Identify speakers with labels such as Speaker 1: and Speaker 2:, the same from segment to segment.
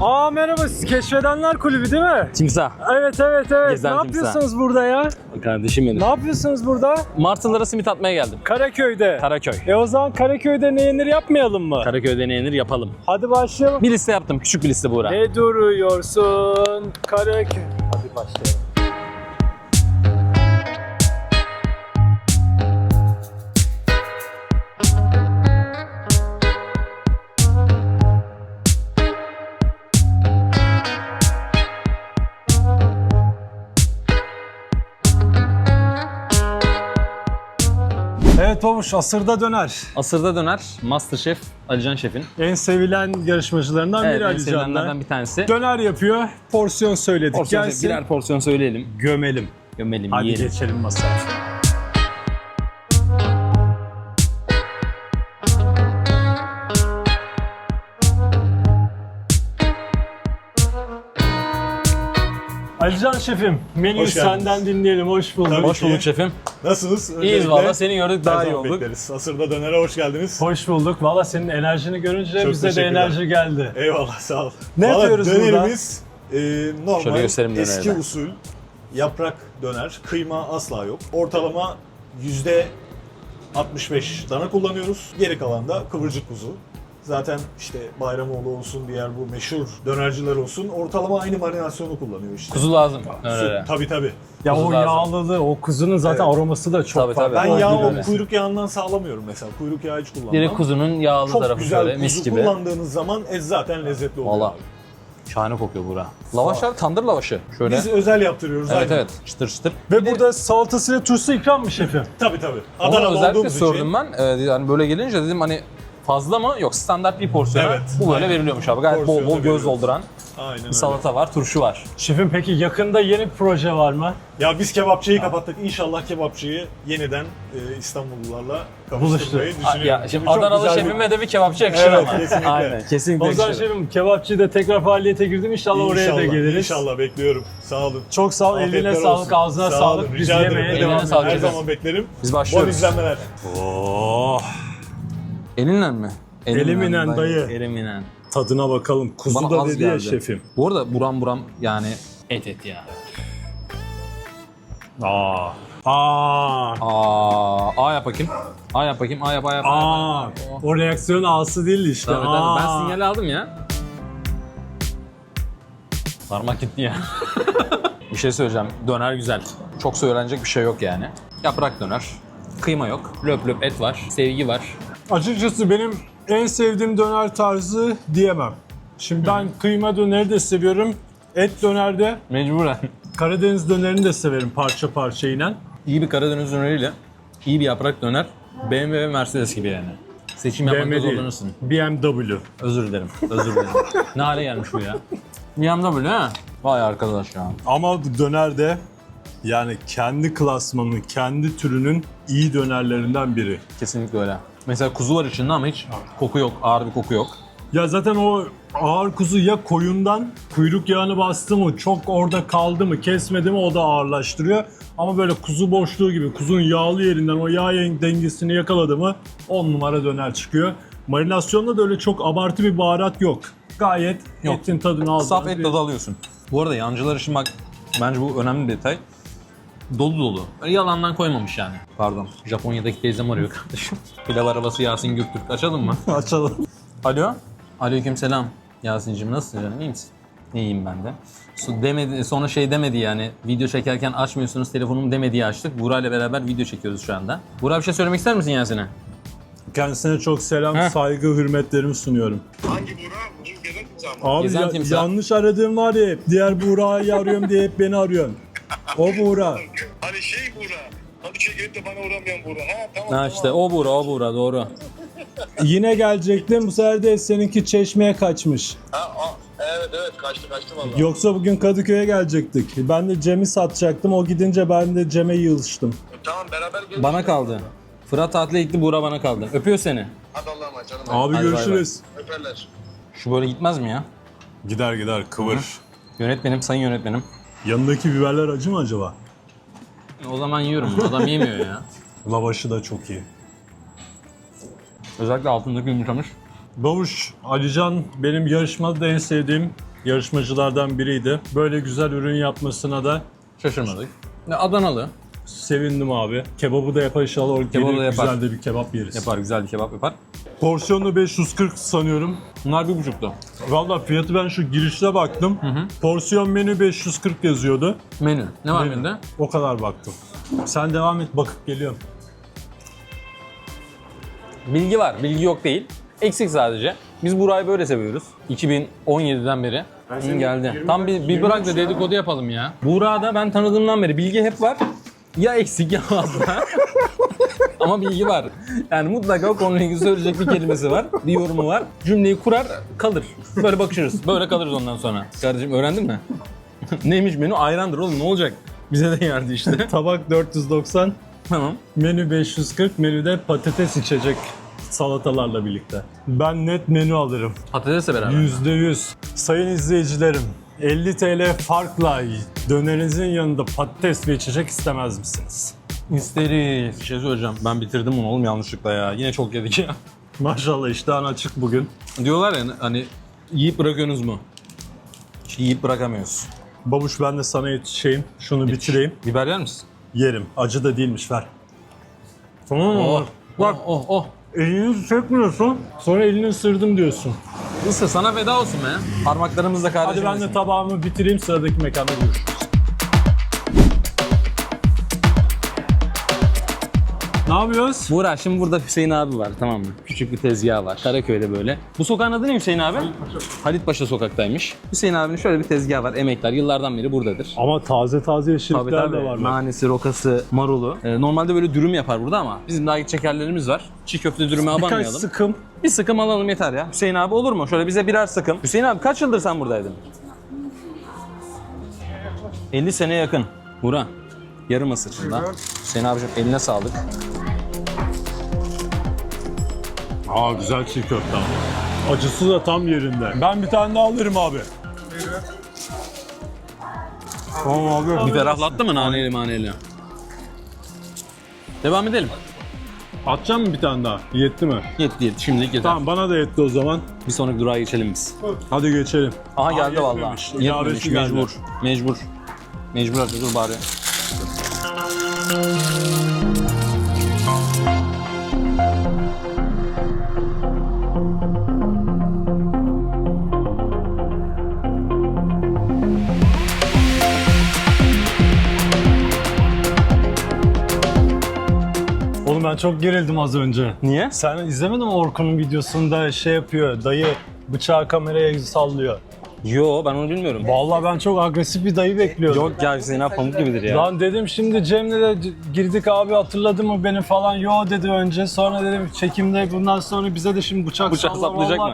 Speaker 1: Aa merhaba siz Keşfedenler Kulübü değil mi?
Speaker 2: Timsah.
Speaker 1: Evet evet evet.
Speaker 2: Gezen
Speaker 1: ne
Speaker 2: timsah.
Speaker 1: yapıyorsunuz burada ya?
Speaker 2: Kardeşim benim.
Speaker 1: Ne yapıyorsunuz burada?
Speaker 2: Martılara simit atmaya geldim.
Speaker 1: Karaköy'de.
Speaker 2: Karaköy.
Speaker 1: e o zaman Karaköy'de ne yenir yapmayalım mı?
Speaker 2: Karaköy'de ne yenir yapalım.
Speaker 1: Hadi başlayalım.
Speaker 2: Bir liste yaptım. Küçük bir liste Buğra.
Speaker 1: Ne duruyorsun Karaköy? Hadi başlayalım. Babuş asırda döner.
Speaker 2: Asırda döner. Masterchef Alican Şef'in.
Speaker 1: En sevilen yarışmacılarından
Speaker 2: Evet,
Speaker 1: biri
Speaker 2: en sevilenlerden bir tanesi.
Speaker 1: Döner yapıyor. Porsiyon söyledik.
Speaker 2: Porsiyon,
Speaker 1: Gelsin.
Speaker 2: birer porsiyon söyleyelim.
Speaker 1: gömelim.
Speaker 2: Gömelim,
Speaker 1: Hadi
Speaker 2: yiyelim.
Speaker 1: geçelim masaya. Alican şefim, menüyü
Speaker 3: Hoş geldiniz.
Speaker 1: senden dinleyelim. Hoş bulduk.
Speaker 3: Tabii
Speaker 2: Hoş
Speaker 3: ki.
Speaker 2: bulduk şefim.
Speaker 3: Nasılsınız?
Speaker 2: İyiyiz
Speaker 3: Öncelikle
Speaker 2: valla. Seni gördük daha iyi
Speaker 3: zaman
Speaker 2: olduk.
Speaker 3: bekleriz. Asırda dönere hoş geldiniz.
Speaker 1: Hoş bulduk. Valla senin enerjini görünce
Speaker 3: Çok
Speaker 1: bize de
Speaker 3: teşekkürler.
Speaker 1: enerji geldi.
Speaker 3: Eyvallah sağ ol.
Speaker 1: Ne
Speaker 3: Valla
Speaker 1: yapıyoruz burada?
Speaker 3: dönerimiz e, normal
Speaker 2: Şöyle göstereyim döneri
Speaker 3: eski
Speaker 2: de.
Speaker 3: usul yaprak döner. Kıyma asla yok. Ortalama yüzde 65 dana kullanıyoruz. Geri kalan da kıvırcık kuzu. Zaten işte Bayramoğlu olsun diğer bu meşhur dönerciler olsun ortalama aynı marinasyonu kullanıyor işte.
Speaker 2: Kuzu lazım.
Speaker 3: Su-
Speaker 2: Dönere.
Speaker 3: Tabii tabii.
Speaker 1: Ya
Speaker 2: Kuzu
Speaker 1: o
Speaker 2: lazım.
Speaker 1: yağlılığı, o kuzunun zaten
Speaker 3: Evet.
Speaker 1: aroması da çok
Speaker 2: Tabii,
Speaker 1: farklı.
Speaker 2: tabii.
Speaker 3: Ben yağ o kuyruk yağından sağlamıyorum mesela. Kuyruk yağı hiç kullanmam.
Speaker 2: Direkt kuzunun yağlı
Speaker 3: Çok
Speaker 2: tarafı
Speaker 3: güzel kuzu
Speaker 2: mis gibi.
Speaker 3: kullandığınız zaman et zaten lezzetli oluyor.
Speaker 2: Valla.
Speaker 3: abi.
Speaker 2: Şahane kokuyor Buğra. Lavaşlar tandır lavaşı. Şöyle.
Speaker 3: Biz özel yaptırıyoruz.
Speaker 2: Evet
Speaker 3: aynen.
Speaker 2: evet. Çıtır çıtır.
Speaker 1: Ve burada salatasıyla turşusu ikram mı şefim?
Speaker 3: Tabii tabii.
Speaker 2: Ona
Speaker 3: Adana'da
Speaker 2: özellikle
Speaker 3: olduğumuz için.
Speaker 2: sordum ben. Ee, yani böyle gelince dedim hani fazla mı? Yok standart bir porsiyon.
Speaker 3: Evet,
Speaker 2: Bu böyle
Speaker 3: aynen.
Speaker 2: veriliyormuş abi. Gayet bol bol göz
Speaker 3: veriyoruz.
Speaker 2: dolduran.
Speaker 3: Aynen öyle.
Speaker 2: Salata var, turşu var.
Speaker 1: Şefim peki yakında yeni bir proje var mı?
Speaker 3: Ya biz kebapçıyı kapattık. İnşallah kebapçıyı yeniden e, İstanbullularla kavuşturmayı
Speaker 2: Aa,
Speaker 3: düşünüyorum.
Speaker 2: Ya şimdi
Speaker 3: çok
Speaker 2: Adanalı
Speaker 3: güzel bir-
Speaker 2: şefime de bir kebapçı yakışır
Speaker 3: Evet,
Speaker 2: ama.
Speaker 3: kesinlikle.
Speaker 2: Aynen, kesinlikle
Speaker 1: O zaman
Speaker 2: yakışır.
Speaker 1: şefim kebapçı da tekrar faaliyete girdim. İnşallah, oraya da geliriz.
Speaker 3: İnşallah bekliyorum. Sağ olun.
Speaker 1: Çok sağ ol.
Speaker 3: Afiyetler
Speaker 1: Eline
Speaker 3: olsun.
Speaker 1: sağlık, ağzına
Speaker 3: Sağ
Speaker 1: sağlık. Biz
Speaker 3: rica ederim.
Speaker 1: yemeğe
Speaker 3: Ne
Speaker 2: Eline
Speaker 3: devam-
Speaker 2: sağlık
Speaker 3: Her zaman beklerim.
Speaker 2: Biz
Speaker 3: Bol
Speaker 2: başlıyoruz.
Speaker 3: izlenmeler.
Speaker 1: Oh,
Speaker 2: Elinle mi?
Speaker 1: Eliminen dayı.
Speaker 2: Eliminen.
Speaker 1: tadına bakalım. Kuzu
Speaker 2: Bana
Speaker 1: da
Speaker 2: az
Speaker 1: dedi ya
Speaker 2: geldi.
Speaker 1: şefim.
Speaker 2: Bu arada buram buram yani et et ya.
Speaker 1: Aa. Aa.
Speaker 2: Aa, A yap bakayım. A yap bakayım. A yap, A yap, A yap.
Speaker 1: Aa. O reaksiyon ağası değil işte.
Speaker 2: Tabii tabii. Ben
Speaker 1: Aa.
Speaker 2: sinyal aldım ya. Parmak gitti ya. bir şey söyleyeceğim. Döner güzel. Çok söylenecek bir şey yok yani. Yaprak döner. Kıyma yok. Löp löp et var. Sevgi var.
Speaker 1: Açıkçası benim en sevdiğim döner tarzı diyemem. Şimdi ben kıyma döneri de seviyorum. Et dönerde
Speaker 2: Mecburen.
Speaker 1: Karadeniz dönerini de severim parça parça inen.
Speaker 2: İyi bir Karadeniz döneriyle iyi bir yaprak döner. BMW ve Mercedes gibi yani. Seçim yapmakta
Speaker 1: BMW değil,
Speaker 2: zorlanırsın.
Speaker 1: BMW.
Speaker 2: Özür dilerim. Özür dilerim. ne hale gelmiş bu ya? BMW ha? Vay arkadaş ya.
Speaker 1: Ama bu dönerde yani kendi klasmanının, kendi türünün iyi dönerlerinden biri.
Speaker 2: Kesinlikle öyle. Mesela kuzu var içinde ama hiç koku yok. Ağır bir koku yok.
Speaker 1: Ya zaten o ağır kuzu ya koyundan kuyruk yağını bastı mı, çok orada kaldı mı, kesmedi mi o da ağırlaştırıyor. Ama böyle kuzu boşluğu gibi kuzun yağlı yerinden o yağ dengesini yakaladı mı 10 numara döner çıkıyor. Marinasyonda da öyle çok abartı bir baharat yok. Gayet
Speaker 2: Yok.
Speaker 1: etin tadını aldığınız
Speaker 2: Saf et tadı alıyorsun. Bu arada yancılar için bak bence bu önemli bir detay. Dolu dolu. Öyle yalandan koymamış yani. Pardon. Japonya'daki teyzem arıyor kardeşim. Pilav arabası Yasin Göktürk. Açalım mı?
Speaker 1: Açalım.
Speaker 2: Alo. Aleyküm selam. Yasin'cim nasılsın canım? İyi misin? İyiyim ben de. So- Demedi, sonra şey demedi yani video çekerken açmıyorsunuz telefonumu demediği açtık. Buğra ile beraber video çekiyoruz şu anda. Buğra bir şey söylemek ister misin Yasin'e?
Speaker 1: Kendisine çok selam,
Speaker 2: Heh.
Speaker 1: saygı, hürmetlerimi sunuyorum.
Speaker 4: Hangi Buğra? Bu gelir mi zaman?
Speaker 1: Abi
Speaker 2: Gezen
Speaker 1: ya-
Speaker 2: timsah.
Speaker 1: yanlış aradığım var ya hep. Diğer Buğra'yı arıyorum diye hep beni arıyorsun. O Buğra.
Speaker 4: Hani şey Buğra. Hani şey gelip de bana uğramayan Buğra. Ha tamam
Speaker 2: Ha
Speaker 4: tamam.
Speaker 2: işte o Buğra o Buğra doğru.
Speaker 1: Yine gelecektim. Bu sefer de seninki çeşmeye kaçmış.
Speaker 4: Ha, ha, evet evet kaçtı kaçtı vallahi.
Speaker 1: Yoksa bugün Kadıköy'e gelecektik. Ben de Cem'i satacaktım. O gidince ben de Cem'e yığılıştım.
Speaker 4: E, tamam beraber geliriz.
Speaker 2: Bana kaldı. Fırat tatile gitti Buğra bana kaldı. Öpüyor seni.
Speaker 4: Hadi Allah'a emanet canım.
Speaker 1: Abi
Speaker 2: Hadi bay
Speaker 1: görüşürüz.
Speaker 4: Öperler.
Speaker 2: Şu böyle gitmez mi ya?
Speaker 1: Gider gider kıvır.
Speaker 2: Yönetmenim, sayın yönetmenim.
Speaker 1: Yanındaki biberler acı mı acaba?
Speaker 2: O zaman yiyorum. Adam yemiyor ya.
Speaker 1: Lavaşı da çok iyi.
Speaker 2: Özellikle altındaki yumuşamış.
Speaker 1: Bavuş, Alican benim yarışmada da en sevdiğim yarışmacılardan biriydi. Böyle güzel ürün yapmasına da
Speaker 2: Şaşırmadık. Adanalı.
Speaker 1: Sevindim abi. Kebabı da yapar inşallah. O
Speaker 2: Kebabı da yapar.
Speaker 1: Güzel de bir kebap yeriz.
Speaker 2: Yapar güzel bir kebap yapar.
Speaker 1: Porsiyonu 540 sanıyorum.
Speaker 2: Bunlar bir buçuktu.
Speaker 1: Valla fiyatı ben şu girişte baktım. Porsiyon menü 540 yazıyordu.
Speaker 2: Menü. Ne var
Speaker 1: Menü.
Speaker 2: menüde?
Speaker 1: O kadar baktım. Sen devam et bakıp geliyorum.
Speaker 2: Bilgi var. Bilgi yok değil. Eksik sadece. Biz Buray'ı böyle seviyoruz. 2017'den beri. Hı, geldi. Tam bir, bir bırak da dedikodu yapalım ya. Buğra'da ben tanıdığımdan beri bilgi hep var. Ya eksik ya fazla. Ama bilgi var. Yani mutlaka o konuyla ilgili söyleyecek bir kelimesi var. Bir yorumu var. Cümleyi kurar kalır. Böyle bakışırız. Böyle kalırız ondan sonra. Kardeşim öğrendin mi? Neymiş menü? Ayrandır oğlum ne olacak? Bize de geldi işte.
Speaker 1: Tabak 490,
Speaker 2: tamam.
Speaker 1: menü 540, menüde patates içecek salatalarla birlikte. Ben net menü alırım.
Speaker 2: Patatesle beraber.
Speaker 1: %100. Sayın izleyicilerim, 50 TL farkla dönerinizin yanında patates ve içecek istemez misiniz?
Speaker 2: İsteriz. Bir şey söyleyeceğim. Ben bitirdim bunu oğlum yanlışlıkla ya. Yine çok yedik ya.
Speaker 1: Maşallah iştahın açık bugün.
Speaker 2: Diyorlar ya hani yiyip bırakıyorsunuz mu? Hiç yiyip bırakamıyoruz.
Speaker 1: Babuş ben de sana yetişeyim. Şunu bitireyim.
Speaker 2: Biber yer misin?
Speaker 1: Yerim. Acı da değilmiş ver. Tamam mı?
Speaker 2: Oh,
Speaker 1: Bak
Speaker 2: oh, oh.
Speaker 1: elini çekmiyorsun. Sonra elini ısırdım diyorsun.
Speaker 2: Isır sana veda olsun be. Parmaklarımızla
Speaker 1: Hadi
Speaker 2: kardeşim.
Speaker 1: ben de tabağımı bitireyim sıradaki mekanda görüşürüz. Yapıyoruz?
Speaker 2: Buğra şimdi burada Hüseyin abi var tamam mı? Küçük bir tezgah var. Karaköy'de böyle. Bu sokağın adı ne Hüseyin abi? Halit Paşa sokaktaymış. Hüseyin abinin şöyle bir tezgahı var. Emekler yıllardan beri buradadır.
Speaker 1: Ama taze taze
Speaker 2: Tabii
Speaker 1: yeşillikler
Speaker 2: tabii.
Speaker 1: de var. bak.
Speaker 2: Nanesi, rokası, marulu. Ee, normalde böyle dürüm yapar burada ama bizim daha gidecek yerlerimiz var. Çiğ köfte dürüme
Speaker 1: Birkaç
Speaker 2: abanmayalım.
Speaker 1: sıkım.
Speaker 2: Bir sıkım alalım yeter ya. Hüseyin abi olur mu? Şöyle bize birer sıkım. Hüseyin abi kaç yıldır sen buradaydın? 50 sene yakın. Burak. Yarım asır. Hüseyin abicim eline sağlık.
Speaker 1: Aa güzel çiğ köfte ama. Acısı da tam yerinde. Ben bir tane daha alırım abi. Tamam abi.
Speaker 2: Bir ferahlattı mı naneli maneli? Devam edelim.
Speaker 1: Atacağım mı bir tane daha? Yetti mi?
Speaker 2: Yetti yetti. Şimdilik yeter.
Speaker 1: Tamam bana da yetti o zaman.
Speaker 2: Bir sonraki durağa geçelim biz.
Speaker 1: Hadi geçelim.
Speaker 2: Aha geldi
Speaker 1: Aa,
Speaker 2: vallahi.
Speaker 1: yetmemiş.
Speaker 2: Yetmemiş.
Speaker 1: İlavesi geldi.
Speaker 2: Mecbur. Mecbur. Mecbur hadi dur bari.
Speaker 1: Ben çok gerildim az önce.
Speaker 2: Niye?
Speaker 1: Sen izlemedin mi Orkun'un videosunda şey yapıyor, dayı bıçağı kameraya sallıyor.
Speaker 2: Yo ben onu bilmiyorum.
Speaker 1: Vallahi ben çok agresif bir dayı bekliyordum.
Speaker 2: Yok ya abi pamuk gibidir ya.
Speaker 1: Lan dedim şimdi Cem'le de girdik abi hatırladı mı beni falan. Yo dedi önce. Sonra dedim çekimde bundan sonra bize de şimdi bıçak,
Speaker 2: Bıçak saplayacak mı?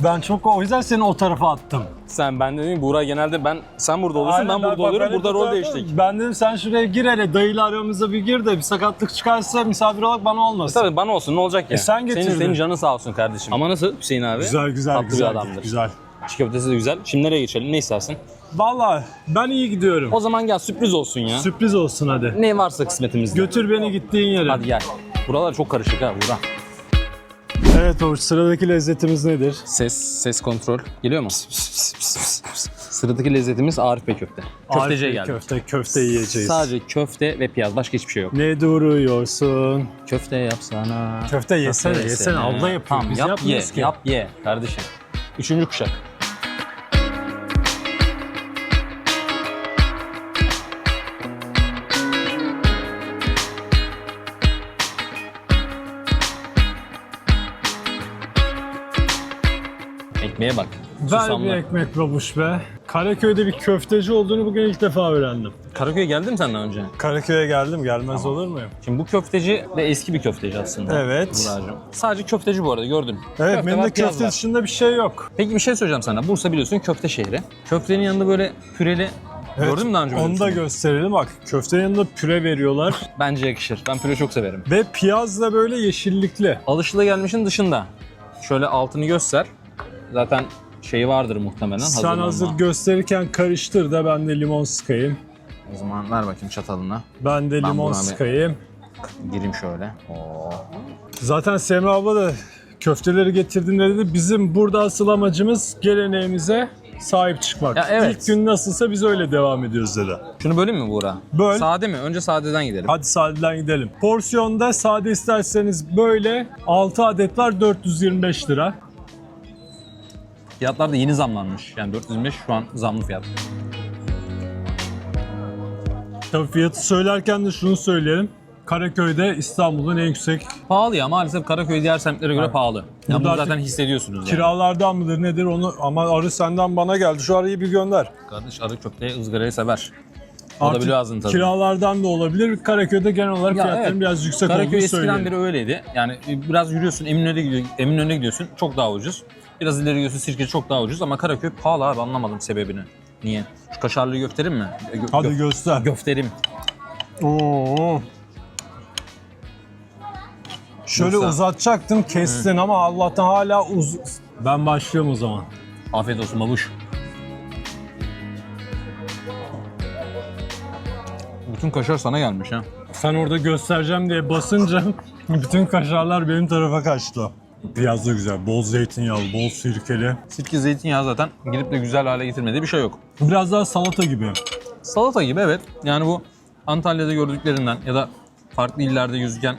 Speaker 1: Ben çok o yüzden seni o tarafa attım.
Speaker 2: Sen ben de dedim Buğra genelde ben sen burada olursun ben burada
Speaker 1: bak,
Speaker 2: oluyorum
Speaker 1: ben
Speaker 2: burada rol değiştik.
Speaker 1: Ben dedim sen şuraya gir hele dayıyla aramıza bir gir de bir sakatlık çıkarsa misafir olarak bana olmasın.
Speaker 2: Tabii bana olsun ne olacak ya.
Speaker 1: E sen
Speaker 2: senin,
Speaker 1: getirdin.
Speaker 2: senin canın sağ olsun kardeşim. Ama nasıl Hüseyin abi?
Speaker 1: Güzel güzel
Speaker 2: Tatlı
Speaker 1: güzel.
Speaker 2: bir adamdır.
Speaker 1: Güzel.
Speaker 2: Çiğ köftesi de güzel. Şimdi nereye geçelim ne istersin?
Speaker 1: Vallahi ben iyi gidiyorum.
Speaker 2: O zaman gel sürpriz olsun ya.
Speaker 1: Sürpriz olsun hadi.
Speaker 2: ne varsa kısmetimizde.
Speaker 1: Götür beni gittiğin yere.
Speaker 2: Hadi gel. Buralar çok karışık ha Buğra.
Speaker 1: Evet o sıradaki lezzetimiz nedir?
Speaker 2: Ses, ses kontrol. Geliyor mu? Sıradaki lezzetimiz Arif Bey köfte. Köfteciye
Speaker 1: Arif
Speaker 2: geldik.
Speaker 1: Köfte, köfte yiyeceğiz.
Speaker 2: Sadece köfte ve piyaz. Başka hiçbir şey yok.
Speaker 1: Ne duruyorsun?
Speaker 2: Köfte yapsana.
Speaker 1: Köfte yesene,
Speaker 2: Köfte
Speaker 1: yesene. Abla yapıyor.
Speaker 2: Tamam
Speaker 1: Biz
Speaker 2: yap ye,
Speaker 1: ki.
Speaker 2: yap ye kardeşim. Üçüncü kuşak. Ekmeğe bak.
Speaker 1: Ver
Speaker 2: Susamlı.
Speaker 1: bir ekmek babuş be. Karaköy'de bir köfteci olduğunu bugün ilk defa öğrendim.
Speaker 2: Karaköy'e geldin mi senden önce?
Speaker 1: Karaköy'e geldim, gelmez olur muyum?
Speaker 2: Şimdi bu köfteci de eski bir köfteci aslında.
Speaker 1: Evet.
Speaker 2: Buracığım. Sadece köfteci bu arada gördün.
Speaker 1: Evet,
Speaker 2: Köfte
Speaker 1: benim
Speaker 2: var,
Speaker 1: de
Speaker 2: piyaz
Speaker 1: köfte
Speaker 2: var.
Speaker 1: dışında bir şey yok.
Speaker 2: Peki bir şey söyleyeceğim sana. Bursa biliyorsun köfte şehri. Köftenin yanında böyle püreli Gördün mü daha önce? böyle
Speaker 1: Onu da
Speaker 2: şey?
Speaker 1: gösterelim bak. Köftenin yanında püre veriyorlar
Speaker 2: Bence yakışır. Ben püre çok severim.
Speaker 1: ve piyaz da böyle yeşillikli.
Speaker 2: Alışılagelmişin dışında. Şöyle altını göster. Zaten şeyi vardır muhtemelen.
Speaker 1: Sen
Speaker 2: hazırlanma.
Speaker 1: hazır gösterirken karıştır da ben de limon sıkayım.
Speaker 2: O zaman ver bakayım çatalına.
Speaker 1: Ben de
Speaker 2: Ben
Speaker 1: limon sıkayım.
Speaker 2: Gireyim şöyle. Oo.
Speaker 1: Zaten Semra abla da köfteleri getirdiğinde dedi bizim burada asıl amacımız geleneğimize sahip çıkmak.
Speaker 2: Ya evet.
Speaker 1: İlk gün nasılsa biz öyle devam ediyoruz dedi.
Speaker 2: Şunu böleyim mi Buğra?
Speaker 1: Böl.
Speaker 2: Sade mi? Önce sadeden gidelim.
Speaker 1: Hadi sadeden gidelim. Porsiyonda sade isterseniz böyle 6 adet var 425 lira.
Speaker 2: Fiyatlar da yeni zamlanmış. Yani 425 şu an zamlı fiyat.
Speaker 1: Tabii fiyatı söylerken de şunu söyleyelim. Karaköy'de İstanbul'un en yüksek
Speaker 2: Pahalı ya maalesef Karaköy diğer semtlere göre pahalı. Yani
Speaker 1: Burada
Speaker 2: bunu
Speaker 1: artık
Speaker 2: zaten hissediyorsunuz yani.
Speaker 1: kiralardan mıdır nedir onu ama arı senden bana geldi. Şu arıyı bir gönder.
Speaker 2: Kardeş arı köfteyi ızgarayı sever. O da biliyor ağzının tadını.
Speaker 1: Kiralardan da olabilir. Karaköy'de genel olarak
Speaker 2: Ya
Speaker 1: fiyatların
Speaker 2: evet.
Speaker 1: biraz yüksek
Speaker 2: Karaköy
Speaker 1: olduğunu
Speaker 2: eskiden
Speaker 1: söyleyelim.
Speaker 2: beri öyleydi. Yani biraz yürüyorsun Eminönü'ne gidiyorsun, Eminönü'ne gidiyorsun çok daha ucuz. Biraz ileri gidiyorsun Sirke çok daha ucuz ama Karaköy pahalı abi anlamadım sebebini. Niye? Şu kaşarlı göfterim mi? Gö-
Speaker 1: Hadi
Speaker 2: gö-
Speaker 1: göster.
Speaker 2: göfterim.
Speaker 1: Oo. Şöyle
Speaker 2: Yoksa-
Speaker 1: uzatacaktım kestin ama Allah'tan hala uz... Ben başlıyorum o zaman.
Speaker 2: Afiyet olsun babuş. Bütün kaşar sana gelmiş ha.
Speaker 1: Sen orada göstereceğim diye basınca bütün kaşarlar benim tarafa kaçtı. Piyaz da güzel. Bol zeytinyağlı, bol sirkeli.
Speaker 2: Sirke zeytinyağı zaten girip de güzel hale getirmediği bir şey yok.
Speaker 1: Biraz daha salata gibi.
Speaker 2: Salata gibi evet. Yani bu Antalya'da gördüklerinden ya da farklı illerde yüzgen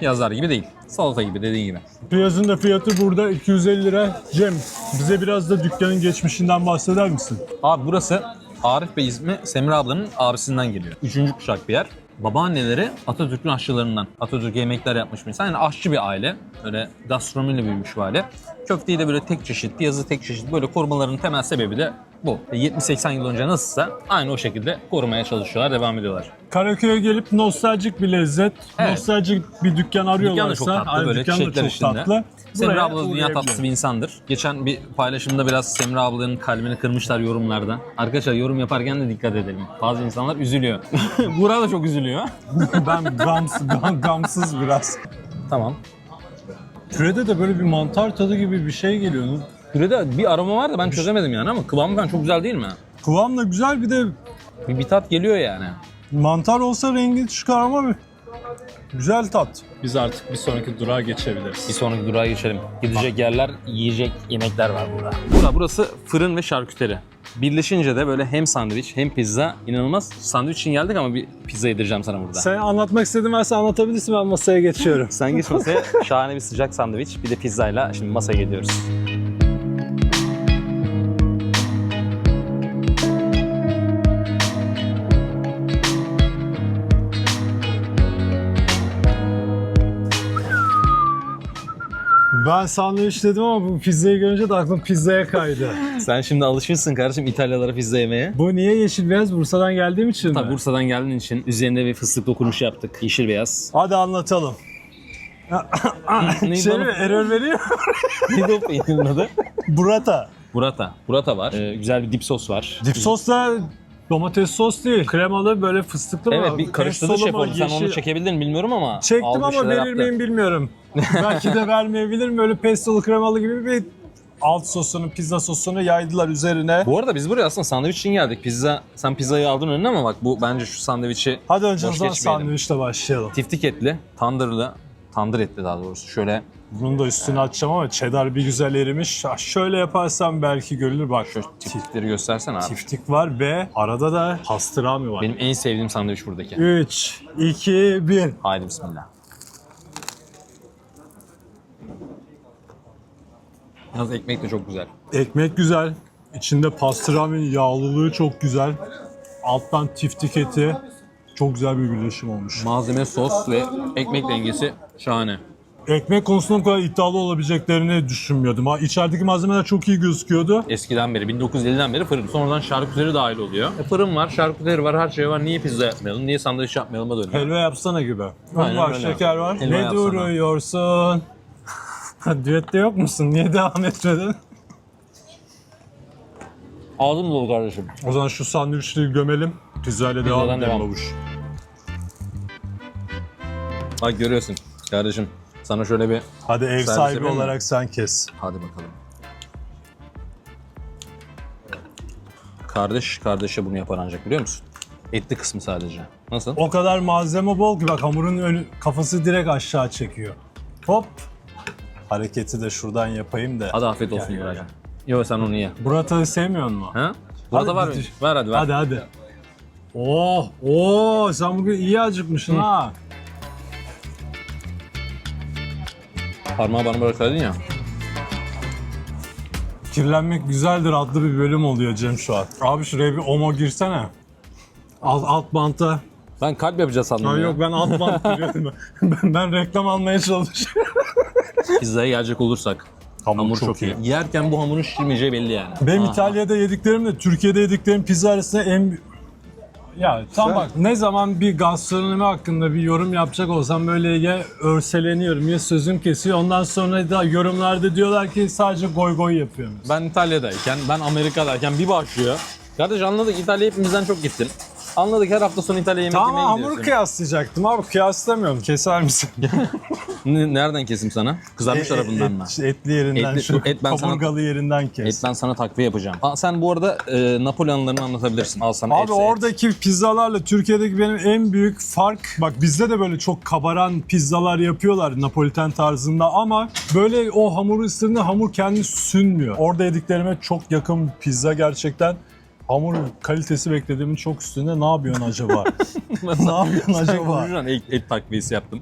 Speaker 2: piyazlar gibi değil. Salata gibi dediğin gibi.
Speaker 1: Piyazın da fiyatı burada 250 lira. Cem bize biraz da dükkanın geçmişinden bahseder misin?
Speaker 2: Abi burası Arif Bey ismi Semra ablanın abisinden geliyor. Üçüncü kuşak bir yer. Babaanneleri Atatürk'ün aşçılarından. Atatürk yemekler yapmış bir insan. Yani aşçı bir aile. Böyle gastronomiyle büyümüş bir aile. Köfteyi de böyle tek çeşit, piyazı tek çeşit böyle korumaların temel sebebi de bu. 70-80 yıl önce nasılsa aynı o şekilde korumaya çalışıyorlar, devam ediyorlar.
Speaker 1: Karaköy'e gelip nostaljik bir lezzet,
Speaker 2: Evet.
Speaker 1: nostaljik bir dükkan arıyorlarsa,
Speaker 2: Dükkan da çok tatlı
Speaker 1: hani
Speaker 2: böyle
Speaker 1: dükkan da
Speaker 2: çiçekler
Speaker 1: çok
Speaker 2: içinde.
Speaker 1: tatlı.
Speaker 2: Semra
Speaker 1: Buraya
Speaker 2: abla dünya
Speaker 1: uğrayabilir.
Speaker 2: tatlısı bir insandır. Geçen bir paylaşımda biraz Semra ablanın kalbini kırmışlar yorumlarda. Arkadaşlar yorum yaparken de dikkat edelim. Bazı insanlar üzülüyor. Burak da çok üzülüyor.
Speaker 1: ben gams, gam- gamsız biraz.
Speaker 2: Tamam.
Speaker 1: Pürede de böyle bir mantar tadı gibi bir şey geliyor.
Speaker 2: Pürede bir aroma var da ben çözemedim yani ama kıvamı falan çok güzel değil mi?
Speaker 1: Kıvam da güzel bir de
Speaker 2: Bir, bir tat geliyor yani.
Speaker 1: mantar olsa rengi çıkar ama bir güzel tat. Biz artık bir sonraki durağa geçebiliriz.
Speaker 2: Bir sonraki durağa geçelim. Gidecek yerler, yiyecek yemekler var burada. Burada burası fırın ve şarküteri. Birleşince de böyle hem sandviç hem pizza inanılmaz. Sandviç için geldik ama bir pizza yedireceğim sana burada.
Speaker 1: Sen anlatmak istediğin varsa anlatabilirsin ben masaya geçiyorum.
Speaker 2: Sen geç masaya şahane bir sıcak sandviç bir de pizzayla şimdi masaya geliyoruz.
Speaker 1: Ben sandviç dedim ama bu pizzayı görünce de aklım pizzaya kaydı.
Speaker 2: Sen şimdi alışmışsın kardeşim İtalyalara pizza yemeye.
Speaker 1: bu niye yeşil beyaz? Bursa'dan geldiğim için
Speaker 2: Tabii
Speaker 1: mi?
Speaker 2: Bursa'dan geldiğin için üzerinde bir fıstık dokunuş yaptık. Yeşil beyaz.
Speaker 1: Hadi anlatalım.
Speaker 2: Neydi
Speaker 1: şey mi?
Speaker 2: o?
Speaker 1: Error veriyor.
Speaker 2: Neydi o peynirin adı?
Speaker 1: Burrata.
Speaker 2: Burrata. Burrata var. Ee, güzel bir dip sos var.
Speaker 1: Dip sos da domates sos değil. Kremalı böyle fıstıklı mı?
Speaker 2: Evet bir karıştırdı
Speaker 1: Pestolu
Speaker 2: şef oldu. Sen onu çekebildin mi bilmiyorum ama.
Speaker 1: Çektim ama verir miyim bilmiyorum. Belki de vermeyebilirim. Böyle pestolu kremalı gibi bir alt sosunu, pizza sosunu yaydılar üzerine.
Speaker 2: Bu arada biz buraya aslında sandviç için geldik. Pizza, sen pizzayı aldın önüne ama bak bu bence şu sandviçi
Speaker 1: Hadi önce
Speaker 2: Boş
Speaker 1: sandviçle başlayalım.
Speaker 2: tiftik etli, tandırlı, tandır etli daha doğrusu. Şöyle
Speaker 1: Bunun da üstüne açacağım ama cheddar bir güzel erimiş. Ha, Şöyle yaparsam belki görülür. Bak şu
Speaker 2: tiftikleri göstersen abi.
Speaker 1: tiftik var ve arada da pastrami var.
Speaker 2: Benim en sevdiğim sandviç buradaki.
Speaker 1: 3, 2, 1.
Speaker 2: Haydi bismillah. Yalnız ekmek de çok güzel.
Speaker 1: Ekmek güzel. İçinde pastrami yağlılığı çok güzel. Alttan tiftik eti. Çok güzel bir birleşim olmuş.
Speaker 2: Malzeme, sos ve ekmek dengesi şahane.
Speaker 1: Ekmek konusunda bu kadar iddialı olabileceklerini düşünmüyordum. Ha, içerideki malzemeler çok iyi gözüküyordu.
Speaker 2: Eskiden beri, 1950'den beri fırın. Sonradan şarküteri dahil oluyor. E, fırın var, şarküteri var, her şey var. Niye pizza yapmayalım, niye sandviç yapmayalım da dönüyor.
Speaker 1: Helva yapsana gibi.
Speaker 2: Aynen
Speaker 1: var,
Speaker 2: öyle.
Speaker 1: şeker var.
Speaker 2: Helva
Speaker 1: ne
Speaker 2: yapsana.
Speaker 1: duruyorsun? Düette yok musun? Niye devam etmedin?
Speaker 2: Ağzım dolu kardeşim.
Speaker 1: O zaman şu sandviçleri gömelim. Pizzayla devam
Speaker 2: Pizzadan
Speaker 1: edelim
Speaker 2: devam.
Speaker 1: babuş.
Speaker 2: Bak görüyorsun kardeşim. Sana şöyle bir...
Speaker 1: Hadi ev
Speaker 2: Servis
Speaker 1: sahibi
Speaker 2: yapayım mı?
Speaker 1: olarak sen kes.
Speaker 2: Hadi bakalım. Kardeş kardeşe bunu yapar ancak biliyor musun? Etli kısmı sadece. Nasıl?
Speaker 1: O kadar malzeme bol ki bak hamurun önü, kafası direkt aşağı çekiyor. Hop. Hareketi de şuradan yapayım da.
Speaker 2: Hadi afiyet olsun
Speaker 1: Gel, gel,
Speaker 2: Buracığım. Yok sen onu ye.
Speaker 1: Burata'yı sevmiyor musun?
Speaker 2: Ha? Burada
Speaker 1: Hadi
Speaker 2: var mı? Ver hadi ver.
Speaker 1: Hadi hadi. Oh, oh sen bugün iyi acıkmışsın ha.
Speaker 2: Parmağı bana bırakaydın ya.
Speaker 1: Kirlenmek güzeldir adlı bir bölüm oluyor Cem şu an. Abi şuraya bir omo girsene. Alt, alt banta.
Speaker 2: Ben kalp yapacağız sandım ya.
Speaker 1: yok ben alt bant giriyorum. ben, ben reklam almaya çalışıyorum.
Speaker 2: Pizzaya gelecek olursak. Hamur, çok, iyi. Yerken bu hamurun şişirmeyeceği belli yani.
Speaker 1: Benim
Speaker 2: Aha.
Speaker 1: İtalya'da yediklerimle Türkiye'de yediklerim pizza arasında en... Ya tam bak ne zaman bir gastronomi hakkında bir yorum yapacak olsam böyle ya örseleniyorum ya sözüm kesiyor. Ondan sonra da yorumlarda diyorlar ki sadece goy goy yapıyoruz.
Speaker 2: Ben İtalya'dayken, ben Amerika'dayken bir başlıyor. Kardeş anladık İtalya hepimizden çok gittin. Anladık her hafta sonu İtalya yemek
Speaker 1: Tamam
Speaker 2: yemeye gidiyorsun.
Speaker 1: kıyaslayacaktım abi kıyaslamıyorum. Keser misin?
Speaker 2: Nereden kesim sana? Kızarmış tarafından mı?
Speaker 1: Et, etli yerinden,
Speaker 2: Etli-
Speaker 1: şu
Speaker 2: et ben sana-
Speaker 1: kaburgalı yerinden kes.
Speaker 2: Et ben sana takviye yapacağım. Aa, sen bu arada e, Napoli anılarını anlatabilirsin. Al sana
Speaker 1: Abi
Speaker 2: etse
Speaker 1: oradaki pizzalarla Türkiye'deki benim en büyük fark bak bizde de böyle çok kabaran pizzalar yapıyorlar Napoliten tarzında ama böyle o hamuru ısırdığında hamur kendi sünmüyor. Orada yediklerime çok yakın pizza gerçekten. Hamur kalitesi beklediğimin çok üstünde. Ne yapıyorsun acaba? ne yapıyorsun acaba?
Speaker 2: Acaba. Et, et takviyesi yaptım.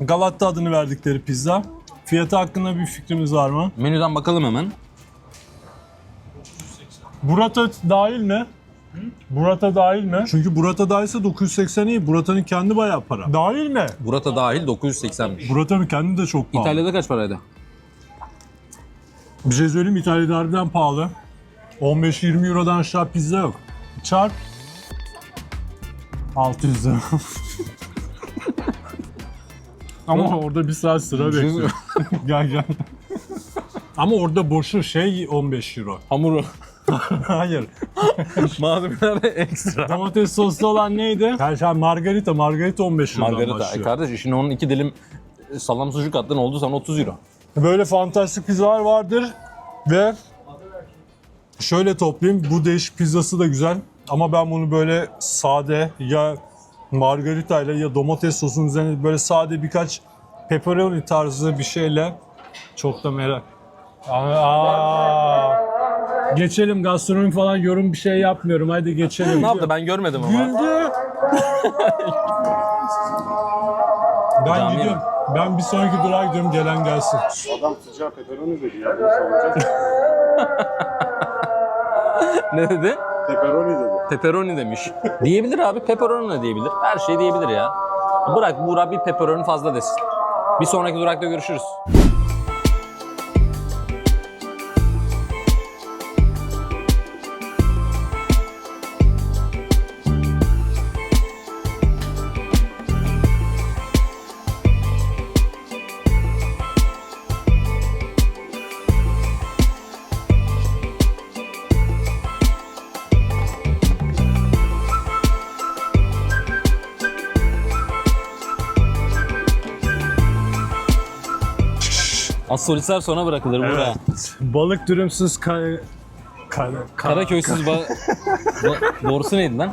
Speaker 1: Galatta adını verdikleri pizza. Fiyatı hakkında bir fikrimiz var mı?
Speaker 2: Menüden bakalım hemen.
Speaker 1: Burata dahil mi? Burata dahil mi? Çünkü Burata dahilse 980 iyi. Burata'nın kendi bayağı para. Dahil mi?
Speaker 2: Burata dahil 980'miş.
Speaker 1: Burata'nın kendi de çok pahalı.
Speaker 2: İtalya'da kaç paraydı?
Speaker 1: Bir şey söyleyeyim? İtalya'da harbiden pahalı. 15-20 Euro'dan aşağı pizza yok. Çarp 600 lira. Ama orada bir saat sıra bekliyor. gel gel. Ama orada boşu şey 15 euro.
Speaker 2: Hamuru.
Speaker 1: Hayır.
Speaker 2: Malzemeler ekstra.
Speaker 1: Domates soslu olan neydi? Her şey margarita. Margarita 15 eurodan
Speaker 2: Margarita. E
Speaker 1: başlıyor.
Speaker 2: kardeş işin onun iki dilim salam sucuk attın oldu sana 30 euro.
Speaker 1: Böyle fantastik pizzalar vardır ve şöyle toplayayım. Bu değişik pizzası da güzel ama ben bunu böyle sade ya margarita ile ya domates sosunun üzerine böyle sade birkaç pepperoni tarzı bir şeyle çok da merak. Aa, geçelim gastronomi falan yorum bir şey yapmıyorum. Hadi geçelim.
Speaker 2: Ne yaptı ben görmedim ama.
Speaker 1: Güldü. ben
Speaker 2: Cami
Speaker 1: gidiyorum. Ben bir sonraki durağa gidiyorum. Gelen gelsin.
Speaker 5: Adam sıcağı pepperoni dedi ya.
Speaker 2: Ne dedi?
Speaker 5: pepperoni dedi.
Speaker 2: Pepperoni demiş. diyebilir abi pepperoni de diyebilir. Her şey diyebilir ya. Bırak Buğra bir pepperoni fazla desin. Bir sonraki durakta görüşürüz. Az solistler sona bırakılır Buğra.
Speaker 1: Balık dürümsüz ka- ka- ka-
Speaker 2: Karaköy'süz ba... ba- Doğrusu neydi lan?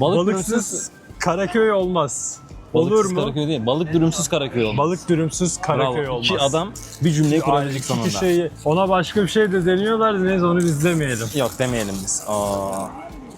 Speaker 2: Balık
Speaker 1: balıksız
Speaker 2: dürümsüz...
Speaker 1: Karaköy olmaz. Olur
Speaker 2: Balıksız
Speaker 1: mu?
Speaker 2: Karaköy değil. Balık dürümsüz Karaköy olmaz.
Speaker 1: Balık dürümsüz Karaköy
Speaker 2: Bravo.
Speaker 1: olmaz.
Speaker 2: İki adam bir cümleyi kurabilecek
Speaker 1: İki
Speaker 2: sonunda.
Speaker 1: kişiyi- ona başka bir şey de deniyorlar. Neyse onu biz demeyelim.
Speaker 2: Yok demeyelim biz. Aa.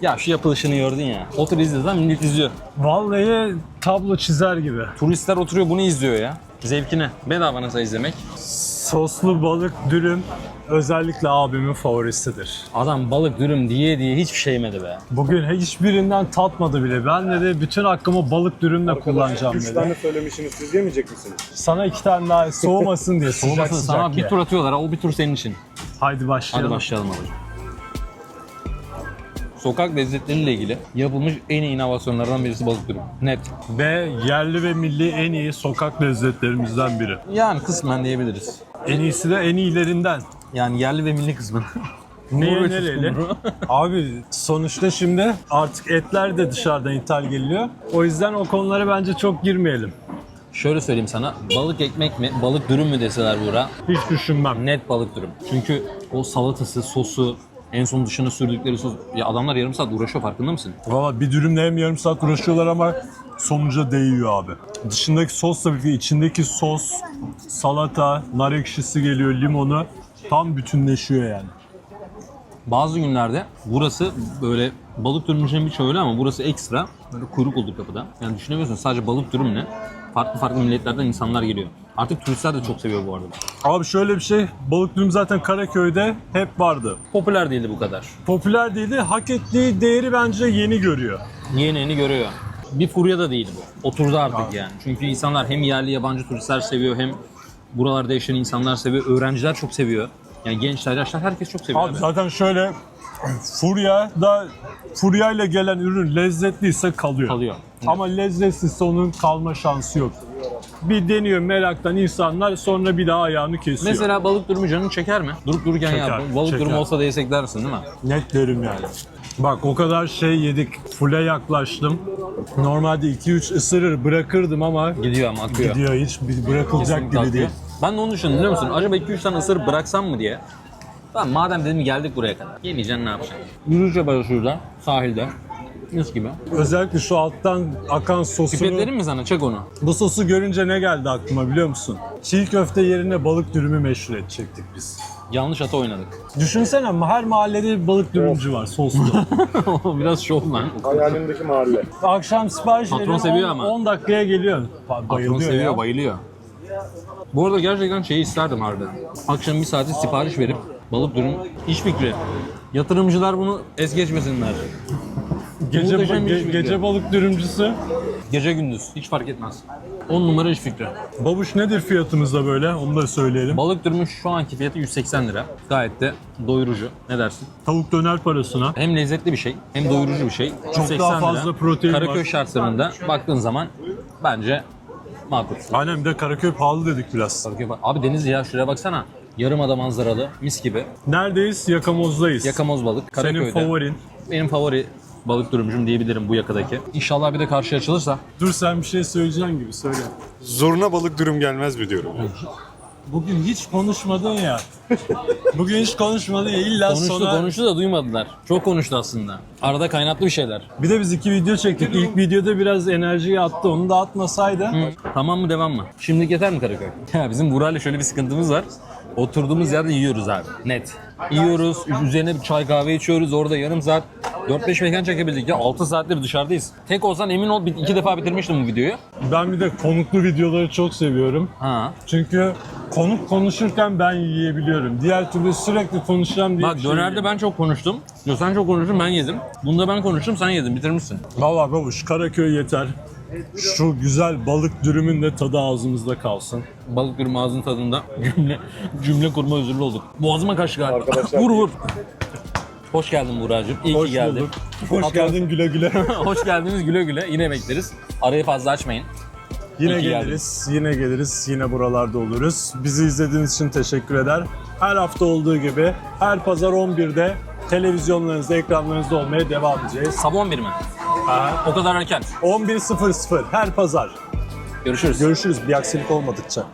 Speaker 2: Ya şu yapılışını gördün ya. Otur izlesen millet izliyor.
Speaker 1: Vallahi tablo çizer gibi.
Speaker 2: Turistler oturuyor bunu izliyor ya. Zevkine. Bedava nasıl izlemek?
Speaker 1: Soslu balık dürüm özellikle abimin favorisidir.
Speaker 2: Adam balık dürüm diye diye hiçbir şey yemedi be.
Speaker 1: Bugün hiçbirinden tatmadı bile. Ben dedi bütün hakkımı balık dürümle kullanacağım
Speaker 5: Üç
Speaker 1: dedi.
Speaker 5: tane söylemişsiniz. Siz yemeyecek misiniz?
Speaker 1: Sana iki tane daha soğumasın diye sıcak
Speaker 2: Olmasın
Speaker 1: sıcak
Speaker 2: sana
Speaker 1: ye.
Speaker 2: bir tur atıyorlar o bir tur senin için.
Speaker 1: Haydi başlayalım.
Speaker 2: Hadi başlayalım babacığım. Sokak lezzetleriyle ilgili yapılmış en iyi inovasyonlardan birisi balık dürüm. Net.
Speaker 1: Ve yerli ve milli en iyi sokak lezzetlerimizden biri.
Speaker 2: Yani kısmen diyebiliriz.
Speaker 1: En iyisi de en iyilerinden.
Speaker 2: Yani yerli ve milli kısmı.
Speaker 1: Neye nereli? Abi sonuçta şimdi artık etler de dışarıdan ithal geliyor. O yüzden o konulara bence çok girmeyelim.
Speaker 2: Şöyle söyleyeyim sana. Balık ekmek mi, balık dürüm mü deseler Buğra?
Speaker 1: Hiç düşünmem.
Speaker 2: Net balık dürüm. Çünkü o salatası, sosu, en son dışına sürdükleri sos. Ya adamlar yarım saat uğraşıyor farkında mısın?
Speaker 1: Valla bir dürümle hem yarım saat uğraşıyorlar ama sonuca değiyor abi. Dışındaki sos tabii ki içindeki sos, salata, nar ekşisi geliyor, limonu tam bütünleşiyor yani.
Speaker 2: Bazı günlerde burası böyle balık dürümcünün bir öyle ama burası ekstra. Böyle kuyruk olur kapıda. Yani düşünemiyorsun sadece balık dürümle farklı farklı milletlerden insanlar geliyor. Artık turistler de çok seviyor bu arada.
Speaker 1: Abi şöyle bir şey, balık dürüm zaten Karaköy'de hep vardı.
Speaker 2: Popüler değildi bu kadar.
Speaker 1: Popüler değildi, hak ettiği değeri bence yeni görüyor.
Speaker 2: Yeni yeni görüyor. Bir furya da değil bu. Oturdu artık yani. Çünkü insanlar hem yerli yabancı turistler seviyor hem buralarda yaşayan insanlar seviyor. Öğrenciler çok seviyor. Yani gençler, yaşlar herkes çok seviyor.
Speaker 1: Abi
Speaker 2: abi.
Speaker 1: zaten şöyle, Furya da Furya ile gelen ürün lezzetliyse kalıyor.
Speaker 2: Kalıyor.
Speaker 1: Ama lezzetsizse onun kalma şansı yok. Bir deniyor meraktan insanlar sonra bir daha ayağını kesiyor.
Speaker 2: Mesela balık dürümü canını çeker mi? Durup dururken ya
Speaker 1: Çeker,
Speaker 2: balık
Speaker 1: çeker.
Speaker 2: dürümü olsa da yesek dersin değil mi?
Speaker 1: Net derim yani. Bak o kadar şey yedik. Full'e yaklaştım. Normalde 2-3 ısırır bırakırdım ama
Speaker 2: Gidiyor ama akıyor.
Speaker 1: gidiyor hiç bir bırakılacak
Speaker 2: Kesinlikle
Speaker 1: gibi
Speaker 2: akıyor.
Speaker 1: değil.
Speaker 2: Ben de onu düşündüm biliyor musun? Acaba 2-3 tane ısırıp bıraksam mı diye. Tamam madem dedim geldik buraya kadar. Yemeyeceksin ne yapacaksın? Yürüyüş yaparız şurada sahilde. Mis gibi.
Speaker 1: Özellikle şu alttan akan sosunu...
Speaker 2: Pipetlerim mi sana? Çek onu.
Speaker 1: Bu sosu görünce ne geldi aklıma biliyor musun? Çiğ köfte yerine balık dürümü meşhur edecektik biz.
Speaker 2: Yanlış ata oynadık.
Speaker 1: Düşünsene her mahallede bir balık dürümcü var soslu.
Speaker 2: Biraz şov lan.
Speaker 5: Hayalimdeki mahalle.
Speaker 1: Akşam sipariş
Speaker 2: Patron
Speaker 1: veriyorum,
Speaker 2: seviyor
Speaker 1: 10,
Speaker 2: ama.
Speaker 1: 10 dakikaya geliyor. Pa-
Speaker 2: Patron
Speaker 1: Bayılıyor
Speaker 2: seviyor,
Speaker 1: ya.
Speaker 2: bayılıyor. Bu arada gerçekten şeyi isterdim harbiden. Akşam bir saate sipariş verip balık dürüm iş fikri. Yatırımcılar bunu es geçmesinler.
Speaker 1: Gece,
Speaker 2: Muhteşem bir
Speaker 1: ge- gece balık dürümcüsü.
Speaker 2: Gece gündüz hiç fark etmez. 10 numara iş fikri.
Speaker 1: Babuş nedir fiyatımız da böyle onu da söyleyelim.
Speaker 2: Balık dürümün şu anki fiyatı 180 lira. Gayet de doyurucu. Ne dersin?
Speaker 1: Tavuk döner parasına.
Speaker 2: Hem lezzetli bir şey, hem doyurucu bir şey. 180
Speaker 1: daha fazla
Speaker 2: lira.
Speaker 1: protein
Speaker 2: Karaköy
Speaker 1: var.
Speaker 2: şartlarında baktığın zaman bence makul.
Speaker 1: Aynen bir de Karaköy pahalı dedik biraz.
Speaker 2: Karaköy Abi deniz ya şuraya baksana. Yarımada manzaralı, mis gibi.
Speaker 1: Neredeyiz? Yakamozdayız.
Speaker 2: Yakamoz balık. Karaköy'de.
Speaker 1: Senin favorin.
Speaker 2: Benim favori balık dürümcüm diyebilirim bu yakadaki. İnşallah bir de karşıya açılırsa.
Speaker 1: Dur sen bir şey söyleyeceksin gibi söyle.
Speaker 5: Zurna balık dürüm gelmez mi diyorum.
Speaker 1: Bugün hiç konuşmadın ya. Bugün hiç konuşmadın ya illa
Speaker 2: Konuştu
Speaker 1: sonra...
Speaker 2: konuştu da duymadılar. Çok konuştu aslında. Arada kaynatlı bir şeyler.
Speaker 1: Bir de biz iki video çektik. İlk videoda biraz enerjiyi attı. Onu da atmasaydı.
Speaker 2: Hı. Tamam mı devam mı? Şimdi yeter mi Karaköy? Ya bizim Buray'la şöyle bir sıkıntımız var. Oturduğumuz yerde yiyoruz abi. Net. Yiyoruz, üzerine bir çay kahve içiyoruz. Orada yarım saat 4-5 mekan çekebildik ya. 6 saattir dışarıdayız. Tek olsan emin ol iki defa bitirmiştim bu videoyu.
Speaker 1: Ben bir de konuklu videoları çok seviyorum.
Speaker 2: Ha.
Speaker 1: Çünkü konuk konuşurken ben yiyebiliyorum. Diğer türlü sürekli konuşacağım diye
Speaker 2: Bak
Speaker 1: bir şey
Speaker 2: dönerde ben çok konuştum. Yo sen çok konuştun ben yedim. Bunda ben konuştum sen yedin bitirmişsin.
Speaker 1: Valla babuş Karaköy yeter. Şu güzel balık dürümün de tadı ağzımızda kalsın.
Speaker 2: Balık dürüm ağzın tadında cümle cümle kurma özürlü olduk. Boğazıma kaçtı galiba.
Speaker 5: Arkadaşlar-
Speaker 2: vur vur. Hoş geldin Buğra'cığım. İyi
Speaker 1: Hoş
Speaker 2: ki geldin.
Speaker 1: bulduk. Hoş geldin güle güle.
Speaker 2: Hoş geldiniz güle güle. Yine bekleriz. Arayı fazla açmayın.
Speaker 1: yine
Speaker 2: İyi ki
Speaker 1: geliriz, yine geliriz, yine buralarda oluruz. Bizi izlediğiniz için teşekkür eder. Her hafta olduğu gibi her pazar 11'de televizyonlarınızda, ekranlarınızda olmaya devam edeceğiz.
Speaker 2: Sabah 11 mi? O kadar erken.
Speaker 1: 11.00 her pazar.
Speaker 2: Görüşürüz.
Speaker 1: Görüşürüz bir aksilik olmadıkça.